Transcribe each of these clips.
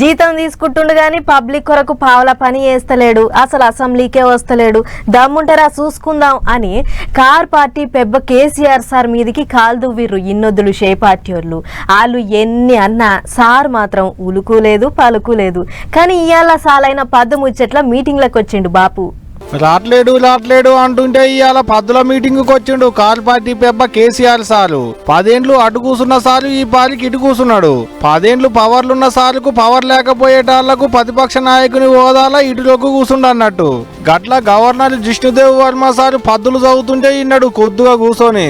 జీతం తీసుకుంటుండు కానీ పబ్లిక్ కొరకు పావుల పని చేస్తలేడు అసలు అసెంబ్లీకే వస్తలేడు. దమ్ముంటారా చూసుకుందాం అని కార్ పార్టీ పెబ్బ కేసీఆర్ సార్ మీదికి కాలు దువ్విర్రు ఇన్నొద్దులు షే పార్టీ వాళ్ళు వాళ్ళు ఎన్ని అన్నా సార్ మాత్రం ఉలుకులేదు పలుకులేదు కానీ ఇవాళ సాలైన పద్దు ముచ్చట్ల మీటింగ్లకు వచ్చిండు బాపు. రాట్లేడు రాట్లేడు అంటుంటే ఇవాళ పద్దుల మీటింగ్కు వచ్చిండు కార్ పార్టీ పెబ్బ కేసీఆర్ సారు. పదేండ్లు అటు కూసున్న సారు ఈ పారికి ఇటు కూసున్నాడు. పదేండ్లు పవర్లున్న సారుకు పవర్ లేకపోయేటాళ్ళకు ప్రతిపక్ష నాయకుని హోదాల ఇటులోకి కూసుండు అన్నట్టు గట్ల గవర్నర్ జిష్ణుదేవ్ వర్మ సారు పద్దులు చదువుతుంటే ఇన్నాడు కొద్దుగా కూసోని.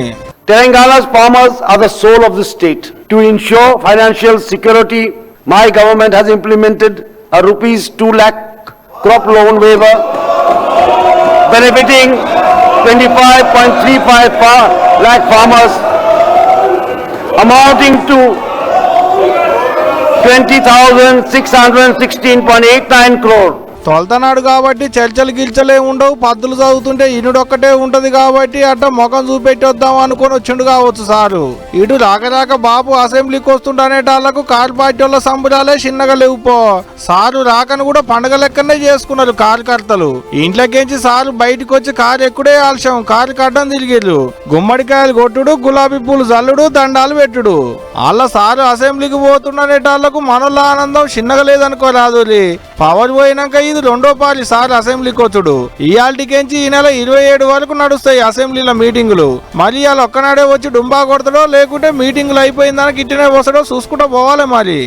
Telangana's farmers are the soul of the state to ensure financial security my government has implemented rupees two 2 crop loan waiver benefiting 25.35 fa- lakh farmers amounting to 20,616.89 crore. తొలతనాడు కాబట్టి చర్చలు గిల్చలే ఉండవు పద్దులు చదువుతుంటే ఇనుడొక్కటే ఉంటది కాబట్టి అట్ట ముఖం చూపెట్టి వద్దాం అనుకొని వచ్చిండు కావచ్చు సారు. ఇటు రాక రాక బాబు అసెంబ్లీకి వస్తుండనేటాళ్ళకు కారు పార్టీ వాళ్ళ సంబురాలే చిన్నగా లేవు పో. సారు రాకను కూడా పండగ లెక్కనే చేసుకున్నారు కార్యకర్తలు. ఇంట్లోకించి సారు బయటకు వచ్చి కారు ఎక్కుడే ఆలస్యం కారు కట్టడం తిరిగిర్రు. గుమ్మడికాయలు కొట్టుడు గులాబీ పూలు జల్లుడు దండాలు పెట్టుడు. వాళ్ళ సారు అసెంబ్లీకి పోతుండనేటాళ్ళకు మనోళ్ళ ఆనందం చిన్నగా లేదనుకో రాదురి పవర్ పోయినాక ఇది రెండో పారి సార్ అసెంబ్లీకి వచ్చుడు ఇయాల్టికెంచి ఈ నెల ఇరవై ఏడు వరకు నడుస్తాయి అసెంబ్లీల మీటింగులు. మరి ఇవాళ ఒక్కనాడే వచ్చి డుంబా కొడతాడో లేకుంటే మీటింగులు అయిపోయిందానికి ఇట్టినే వస్తాడో చూసుకుంటూ పోవాలి మరి.